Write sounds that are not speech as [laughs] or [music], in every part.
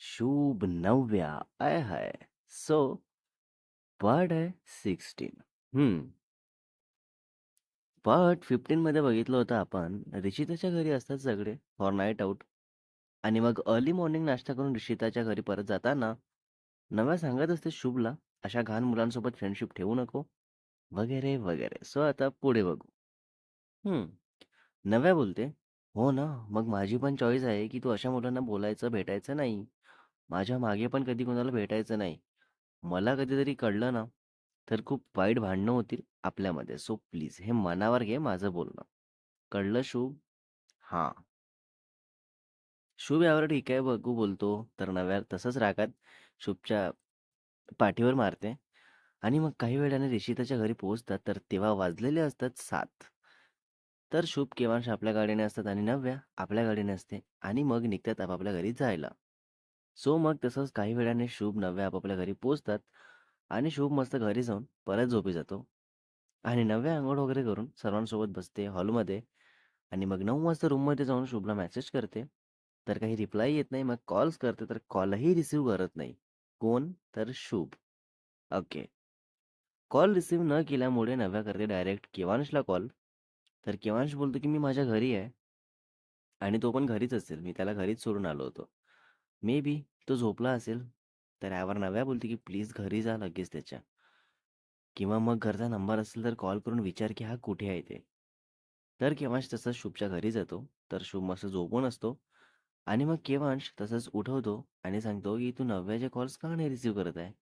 शुभ नवव्या आय हाय. सो पार्ट आहे सिक्स्टीन. हम्म. पार्ट फिफ्टीन मध्ये बघितलं होतं आपण रिषिताच्या घरी असतात सगळे फॉर नाईट आऊट आणि मग अर्ली मॉर्निंग नाश्ता करून रिषिताच्या घरी परत जाताना नव्या सांगत असते शुभला अशा घाण मुलांसोबत फ्रेंडशिप ठेवू नको. वगैरे वगैरे. सो आता पुढे बघू. हम्म. नव्या बोलते हो ना मग माझी पण चॉईस आहे की तू अशा मुलांना बोलायचं भेटायचं नाही. माझ्या मागे पण कधी कोणाला भेटायचं नाही. मला कधीतरी कळलं ना तर खूप वाईट भांडणं होतील आपल्यामध्ये. सो प्लीज हे मनावर घे माझं बोलणं. कळलं शुभ? हां. शुभ यावर ठीक आहे. बघू बोलतो. तर नव्या तसंच रागात शुभच्या पाठीवर मारते. आणि मग काही वेळाने रिषिताच्या घरी पोहोचतात. तर तेव्हा वाजलेले असतात सात. तर शुभ केव्हांश आपल्या गाडीने असतात आणि नव्या आपल्या गाडीने असते. आणि मग निघतात आपापल्या घरी जायला. सो मग तसंच काही वेळाने शुभ नव्या आपापल्या घरी पोहोचतात आणि शुभ मस्त घरी जाऊन परत झोपी जातो. आणि नव्या आंघोळ वगैरे करून सर्वांसोबत बसते हॉलमध्ये आणि मग नऊ वाजता रूममध्ये जाऊन शुभला मेसेज करते. तर काही रिप्लाय येत नाही मग कॉल्स करते तर कॉलही रिसीव्ह करत नाही. कोण? तर शुभ. ओके. कॉल रिसीव्ह न केल्यामुळे नव्या करते डायरेक्ट केवांशला कॉल. तर केवांश बोलतो की मी माझ्या घरी आहे. आणि तो पण घरीच असेल. मी त्याला घरीच सोडून आलो होतो. मे बी तो झोपला असेल तर ॲवर नव्या बोलते की प्लीज घरी जा लगेच त्याच्या. किंवा मग घरचा नंबर असेल तर कॉल करून विचार की हा कुठे आहे ते. तर केव्हांश तसंच शुभच्या घरी जातो तर शुभ मस्त झोपून असतो. आणि मग केव्हांश तसंच उठवतो आणि सांगतो की तू नव्याचे कॉल्स का नाही रिसीव्ह करत आहे?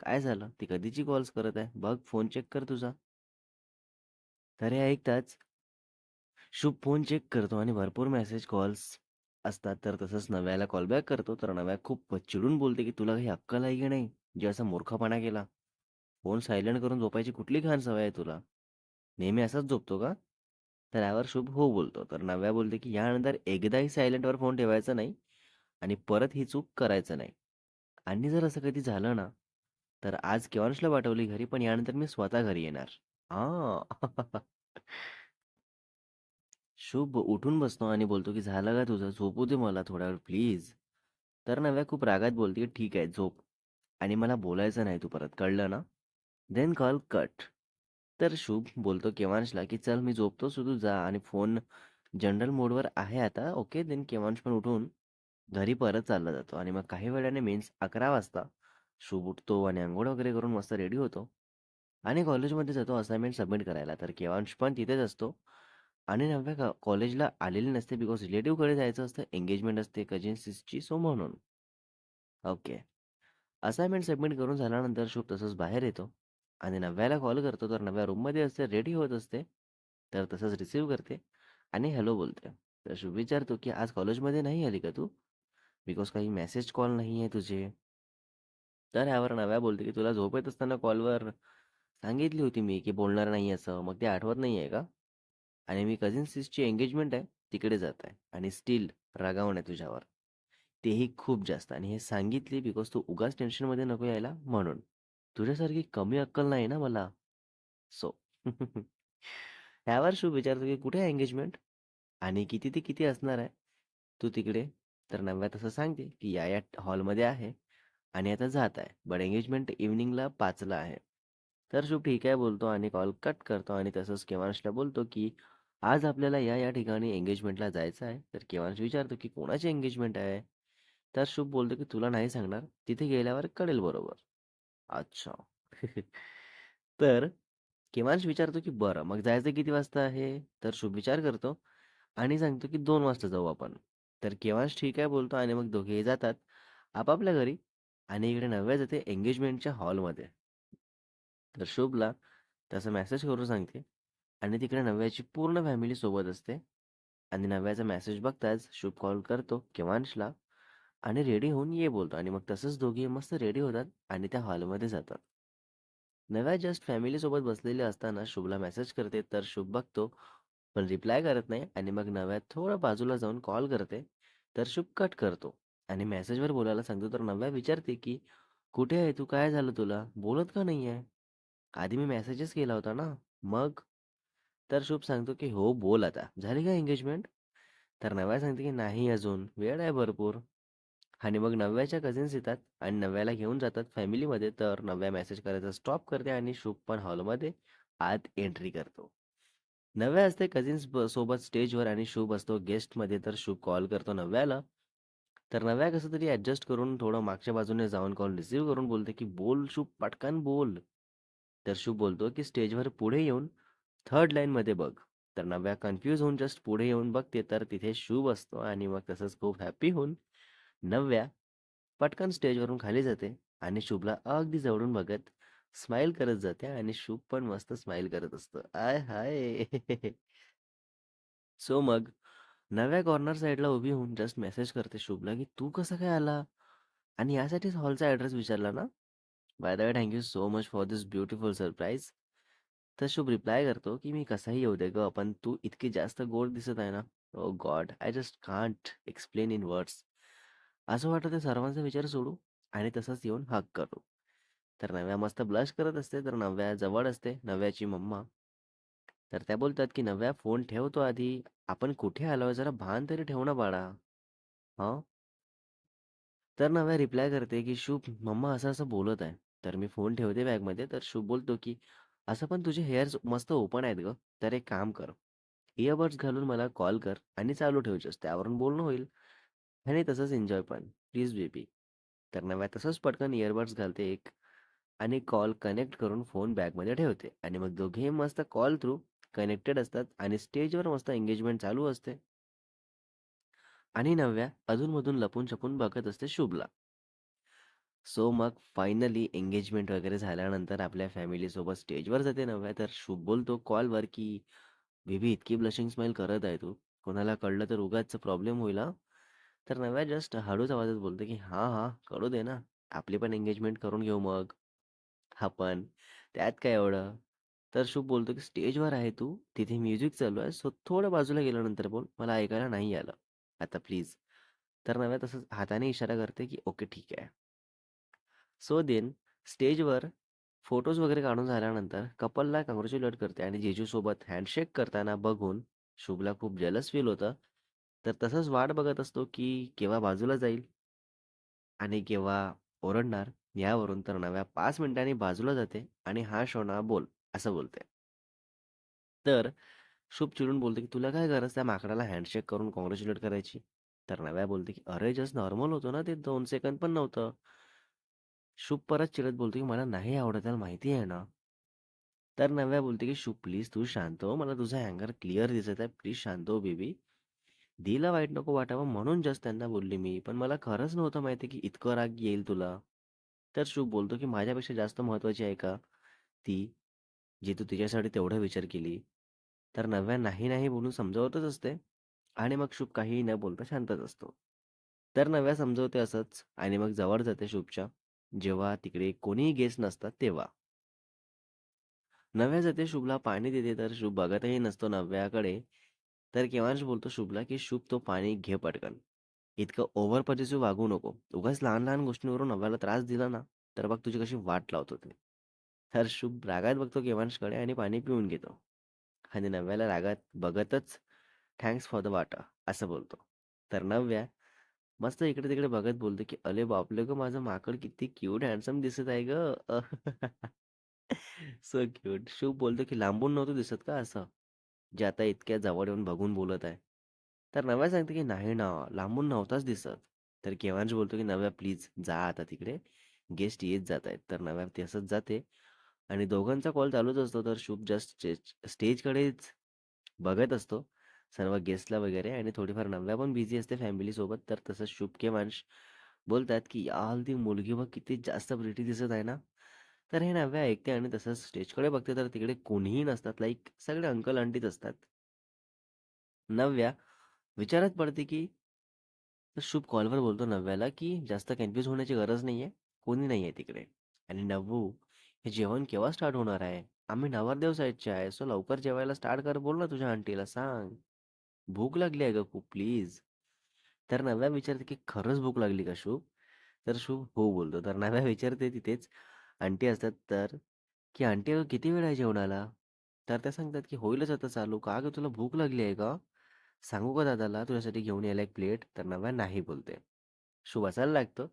काय झालं? ती कधीची कॉल्स करत आहे? बघ फोन चेक कर तुझा. तर हे ऐकताच शुभ फोन चेक करतो आणि भरपूर मेसेज कॉल्स असतात तर तसंच नव्याला कॉलबॅक करतो तर नव्या खूप चिडून बोलते की तुला काही अक्कल आहे की नाही? जे असा मूर्खपणा केला. फोन सायलेंट करून झोपायची कुठली घाण सवय आहे तुला? नेहमी असाच झोपतो का? तर यावर शुभ हो बोलतो. तर नव्या बोलते की यानंतर एकदाही सायलेंटवर फोन ठेवायचा नाही आणि परत ही चूक करायचं नाही. आणि जर असं कधी झालं ना तर आज केवांशला पाठवली घरी पण यानंतर मी स्वतः घरी येणार. हा [laughs] शुभ उठून बसतो आणि बोलतो की झालं का तुझं? झोपू दे मला थोड्या वेळ प्लीज. तर नव्या खूप रागात बोलते की ठीक आहे झोप. आणि मला बोलायचं नाही तू परत कळलं ना? देन कॉल कट तर शुभ बोलतो केवांशला की चल मी झोपतो सो तू जा. आणि फोन जनरल मोडवर आहे आता ओके? देन केवांश पण उठून घरी परत चालला जातो. आणि मग काही वेळाने मीन्स अकरा वाजता शुभ उठतो आणि आंघोळ वगैरे करून मस्त रेडी होतो. आणि कॉलेजमध्ये जातो असाइनमेंट सबमिट करायला. तर केवांश पण तिथेच असतो. आणि नव्या का कॉलेजला आलेली नसते बिकॉज रिलेटिव्हकडे जायचं असतं एंगेजमेंट असते कजिन सो म्हणून. ओके असाइनमेंट सबमिट करून झाल्यानंतर शुभ तसंच बाहेर येतो. आणि नव्याला कॉल करतो तर नव्या रूममध्ये असते रेडी होत असते तर तसंच रिसीव करते आणि हॅलो बोलते. तर शुभ विचारतो की आज कॉलेजमध्ये नाही आली का तू? बिकॉज काही मेसेज कॉल नाही आहे तुझे. तर यावर नव्या बोलते की तुला झोप येत असताना कॉलवर सांगितली होती मी की बोलणार नाही असं. मग ते आठवत नाही आहे का? आणि मी कझिन सिसची एंगेजमेंट आहे तिकडे जात आहे आणि स्टील रागावण आहे तुझ्यावर. तेही खूप जास्त आणि हे सांगितले बिकॉज तू उगाच टेन्शनमध्ये नको यायला म्हणून. तुझ्यासारखी कमी अक्कल नाही ना मला. सो यावर शुभ विचारतो की कुठे आहे एंगेजमेंट आणि किती ते किती असणार आहे? तू तिकडे? तर नव्या तसं सांगते की या या हॉलमध्ये आहे आणि आता जात आहे. बट एंगेजमेंट इव्हनिंगला पाचला आहे. तर शुभ ठीक आहे बोलतो आणि कॉल कट करतो आणि तसंच केवांशला बोलतो की आज आपल्याला या या ठिकाणी एंगेजमेंटला जायचं आहे. तर केवांश विचारतो की कोणाची एंगेजमेंट आहे? तर शुभ बोलतो की तुला नाही सांगणार. तिथे गेल्यावर कळेल बरोबर. अच्छा. [laughs] तर केवांश विचारतो की बरं मग जायचं किती वाजता आहे? तर शुभ विचार करतो आणि सांगतो की दोन वाजता जाऊ आपण. तर केवांश ठीक आहे बोलतो आणि मग दोघेही जातात आपापल्या घरी आणि इकडे नव्या जाते एंगेजमेंटच्या हॉलमध्ये. तर शुभला तसं मेसेज करून सांगते. आणि तिकडे नव्याची पूर्ण फॅमिली सोबत असते. आणि नव्याचा मेसेज बघताच शुभ कॉल करतो केवांशला आणि रेडी होऊन ये बोलतो. आणि मग तसंच दोघे मस्त रेडी होतात आणि त्या हॉलमध्ये जातात. नव्या जस्ट फॅमिलीसोबत बसलेले असताना शुभला मेसेज करते तर शुभ बघतो पण रिप्लाय करत नाही. आणि मग नव्या थोडं बाजूला जाऊन कॉल करते तर शुभ कट करतो. आणि मेसेजवर बोलायला सांगतो तर नव्या विचारते की कुठे आहे तू? काय झालं तुला? बोलत का नाही आहे आधी मी मेसेजेस केला होता ना. मग तर शुभ सांगतो की हो बोल आता. झाली का एंगेजमेंट तर नव्या सांगते की नाही अजून. वेळ आहे भरपूर. आणि मग नव्याच्या कझिन्स येतात आणि नव्याला घेऊन जातात फॅमिलीमध्ये तर नव्या मेसेज करायचा स्टॉप करते आणि शुभ पण हॉलमध्ये आत एंट्री करतो. नव्या असते कझिन्स सोबत स्टेजवर आणि शुभ असतो गेस्टमध्ये तर शुभ कॉल करतो नव्याला. तर नव्या कसं तरी ॲडजस्ट करून थोडं मागच्या बाजूने जाऊन कॉल रिसीव्ह करून बोलते की बोल शुभ पटकन बोल. तर शुभ बोलतो की स्टेजवर पुढे येऊन थर्ड लाईनमध्ये बघ. तर नव्या कन्फ्यूज होऊन जस्ट पुढे येऊन बघते तर तिथे शुभ असतो आणि मग तसंच खूप हॅपी होऊन नव्या पटकन स्टेजवरून खाली जाते आणि शुभला अगदी जवळून बघत स्माइल करत जाते आणि शुभ पण मस्त स्माइल करत असतो. आय हाय. सो मग नव्या कॉर्नर साईडला उभी होऊन जस्ट मेसेज करते शुभला की तू कसं काय आला? आणि यासाठीच हॉलचा ॲड्रेस विचारला ना? By the way thank you so much for this beautiful surprise. तर शुभ रिप्लाय करतो की मी कसाही येऊ दे ग पण तू इतकी जास्त गोड दिसत आहे ना. ओ God I just can't explain in words. असं वाटतं ते सर्वांचा विचार सोडू आणि तसंच येऊन हक करू. तर नव्या मस्त ब्लश करत असते तर नव्या जवळ असते नव्याची मम्मा. तर त्या बोलतात की नव्या फोन ठेवतो आधी. आपण कुठे आलोय जरा भान तरी ठेव ना बाळा. हां? तर नव्या रिप्लाय करते की शुभ मम्मा असं असं बोलत आहे. तर मी फोन ठेवते बॅगमध्ये तर शुभ बोलतो की असं पण तुझे हेअर्स मस्त ओपन आहेत ग. तर एक काम कर. इयरबड्स घालून मला कॉल कर आणि चालू ठेव त्यावरून बोलणं होईल. आणि तसंच एन्जॉय पण. प्लीज बेबी तर नव्या तसंच पटकन इयरबड्स घालते एक आणि कॉल कनेक्ट करून फोन बॅगमध्ये ठेवते. आणि मग दोघेही मस्त कॉल थ्रू कनेक्टेड असतात आणि स्टेजवर मस्त एंगेजमेंट चालू असते. आणि नव्या अधूनमधून लपून छपून बघत असते शुभला. सो मग फायनली एंगेजमेंट वगैरे झाल्यानंतर आपल्या फॅमिलीसोबत स्टेजवर जाते नव्या तर शुभ बोलतो कॉलवर की बेबी इतकी ब्लशिंग स्माईल करत आहे तू. कोणाला कळलं तर उगाच प्रॉब्लेम होईल हा. तर नव्या जस्ट हळूच आवाजात बोलतो की हां हां कळू दे ना. आपली पण एंगेजमेंट करून घेऊ मग. आपण. त्यात काय एवढं? तर शुभ बोलतो की स्टेजवर आहे तू. तिथे म्युझिक चालू आहे. सो थोडं बाजूला गेल्यानंतर बोल. मला ऐकायला नाही आलं. आता प्लीज. तर नव्या तसंच हाताने इशारा करते की ओके ठीक आहे. सो देन स्टेजवर फोटोज वगैरे काढून झाल्यानंतर कपलला कॉंग्रॅच्युलेट करते आणि जेजूसोबत हँडशेक करताना बघून शुभला खूप जलस फील होतं. तर तसंच वाट बघत असतो की केव्हा बाजूला जाईल? आणि केव्हा ओरडणार? यावरून तर नव्या पाच मिनिटांनी बाजूला जाते आणि हा शोना बोल असं बोलते. तर शुभ चिडून बोलते की तुला काय गरज त्या माकडाला हँडशेक करून कॉंग्रॅच्युलेट करायची? तर नव्या बोलते की अरे जस्ट नॉर्मल होतो ना ते दोन सेकंद पण नव्हतं. शुभ परत चिडत बोलतो की मला नाही आवडत त्याला माहिती आहे ना? तर नव्या बोलते की शुभ प्लीज तू शांत हो मला तुझा हँगर क्लिअर दिसत आहे प्लीज शांत हो बेबी दिला वाईट नको वाटावं म्हणून जस्ट त्यांना बोलली मी पण मला खरंच नव्हतं माहिती की इतकं राग येईल तुला. तर शुभ बोलतो की माझ्यापेक्षा जास्त महत्वाची आहे का ती जी तू तिच्यासाठी तेवढा विचार केली? तर नव्या नाही नाही बोलून समजावतच असते आणि मग शुभ काहीही न बोलता शांतच असतो. तर नव्या समजवते असंच आणि मग जवळ जाते शुभच्या. जेव्हा तिकडे कोणीही गेस्ट नसतात तेव्हा. नव्या जाते शुभला पाणी देते तर शुभ बघतही नसतो नव्याकडे. तर केव्हाच बोलतो शुभला की शुभ तो पाणी घे पटकन. इतकं ओव्हर पॉझिटिव्ह वागू नको. उगाच लहान लहान गोष्टींवरून नव्याला त्रास दिला ना तर बघ तुझी कशी वाट लावतो ते. तर शुभ रागात बघतो केव्हांशकडे आणि पाणी पिऊन घेतो. आणि नव्याला रागात बघतच थँक्स फॉर द वाटा असं बोलतो. तर नव्या मस्त इकडे तिकडे बघत बोलतो की अरे बापले ग माझं माकड किती क्यूट हँडसम दिसत आहे ग. सो क्यूट शिव बोलतो की लांबून नव्हतं दिसत का असं? जे आता इतक्या जवळ येऊन बघून बोलत आहे. तर नव्या सांगते की नाही ना लांबून नव्हताच दिसत. तर केव्हाच बोलतो की नव्या प्लीज जा आता तिकडे. गेस्ट येत जात आहेत. तर नव्या तसंच जाते. आणि दोघांचा कॉल चालूच असतो. तर शुभ जस्ट स्टेज स्टेजकडेच बघत असतो. सर्व गेस्टला वगैरे आणि थोडीफार नव्या पण बिझी असते फॅमिलीसोबत तर तसंच शुभ वंश बोलतात की याल ती मुलगी बघ किती जास्त प्रिटी दिसत आहे ना. तर हे नव्या ऐकते आणि तसंच स्टेजकडे बघते तर तिकडे कोणीही नसतात. लाईक सगळे अंकल आंटीच असतात. नव्या विचारात पडते की तर शुभ कॉलवर बोलतो नव्याला की जास्त कन्फ्यूज होण्याची गरज नाही आहे कोणी नाही आहे तिकडे. आणि नव्वू हे जेवण केव्हा स्टार्ट होणार आहे? आम्ही नवरदेव साईडचे आहे. सो लवकर जेवायला स्टार्ट कर. बोल ना तुझ्या आंटीला सांग. भूक लागली आहे का खूप प्लीज? तर नव्या विचारते की खरंच भूक लागली का शुभ? तर शुभ हो बोलतो. तर नव्या [laughs] विचारते तिथेच. आंटी असतात तर की आंटी अगं किती वेळ आहे जेवणाला? तर त्या सांगतात की होईलच आता चालू. का गं तुला भूक लागली आहे का? सांगू का दादाला? तुझ्यासाठी घेऊन यायला एक प्लेट. तर नव्या नाही बोलते. शुभ असायला लागतो.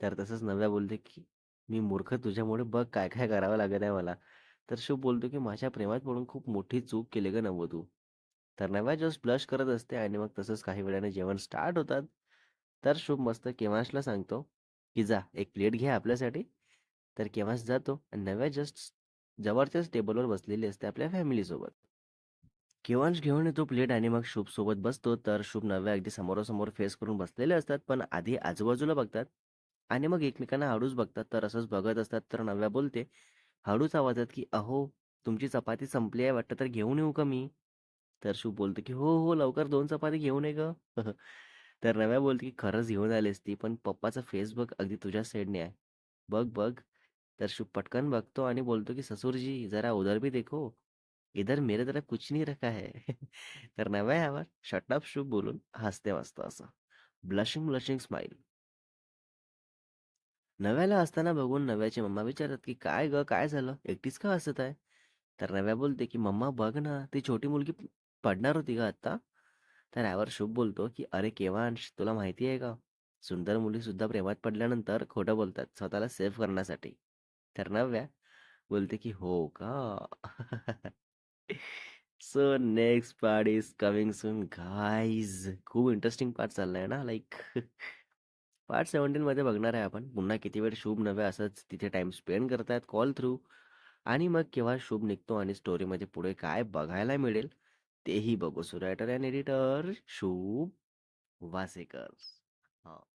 तर तसंच नव्या बोलते, की "मी मूर्ख तुझ्यामुळे बघ काय-काय करावं लागत आहे मला." तर शुभ बोलतो, की "माझ्या प्रेमात पडून खूप मोठी चूक केली गं नव्ह तू." तर नव्या जस्ट ब्लश करत असते आणि मग तसंच काही वेळाने जेवण स्टार्ट होतात. तर शुभ मस्त केवांशला सांगतो, की "जा एक प्लेट घ्या आपल्यासाठी." तर केव्हांश जातो आणि नव्या जस्ट जवळच्याच टेबलवर बसलेली असते आपल्या फॅमिलीसोबत. केव्हांश घेऊन येतो प्लेट आणि मग शुभसोबत बसतो. तर शुभ नव्या अगदी समोरासमोर फेस करून बसलेले असतात. पण आधी आजूबाजूला बघतात आणि मग एकमेकांना हळूच बघतात. तर असंच बघत असतात तर नव्या बोलते हळूच आवाजात, की "अहो, तुमची चपाती संपली आहे वाटतं तर घेऊन येऊ का मी?" तर शुभ बोलतो, की "हो, हो, लवकर दोन चपाती घेऊन ये ग [laughs] तर नव्या बोलते, की "खरंच घेऊन आलीस ती, पण पप्पाचा फेस बघ अगदी तुझ्या साईडने आहे. बघ, बघ." तर शुभ पटकन बघतो आणि बोलतो, की ससुरजी जरा उधर भी देखो. इधर मेरे तरह कुछ नहीं रखा है." [laughs] तर नव्या यावर शटअप शुभ बोलून हसते वाचतो असं. Blushing, blushing smile. नव्याला असताना बघून नव्याची मम्मा विचारतात, की "काय ग काय झालं? एकटीच का हसत आहे?" तर नव्या बोलते, की "मम्मा बघ ना, ती छोटी मुलगी पडणार होती का आत्ता." तर यावर शुभ बोलतो, की "अरे केवांश तुला माहिती आहे का? सुंदर मुलीसुद्धा प्रेमात पडल्यानंतर खोटं बोलतात स्वतःला सेफ करण्यासाठी." तर नव्या बोलते, की "हो का?" So next part is coming soon guys. खूप इंटरेस्टिंग पार्ट चाललाय ना लाईक पार्ट 17 मध्ये बघणार आहे आपण. पुन्हा किती वेळ शुभ नव्या असंच तिथे टाइम स्पेंड करतायत कॉल थ्रू आणि मग केव्हा शुभ निघतो आणि स्टोरीमध्ये पुढे काय बघायला मिळेल तेही बघू. सो रायटर अँड एडिटर शुभ वासेकर. हां.